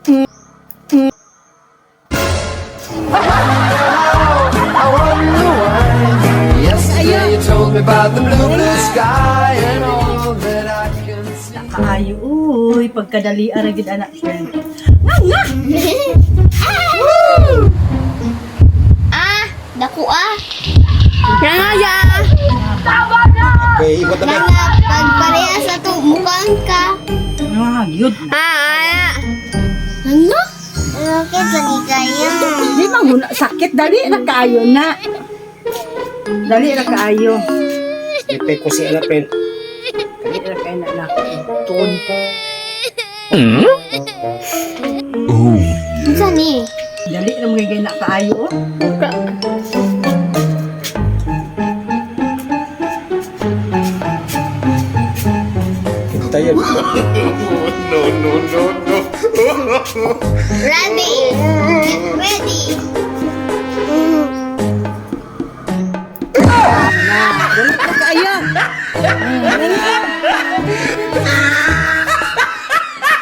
Yesterday you told me about the blue, blue sky and all that I can see. Kaayo, uy, pagkadali aragid anak siya. Ah, dako ah. Nangaya. Okay, ikot na ba? Nanga, pagpareha sa to, mukhang ka. Ah, yun. Ah? Bakit lagi kaya? Di man muna sakit, dali na kaayo na. Dali na kaayo. Ipay ko si Alapin. Dali na kaayo na na. Tuon. Isa ni. Dali na magiging na kaayo. oh. Tayo. Ready. Get Ready! Ready! Ganun na kaya! Ah, ganun na!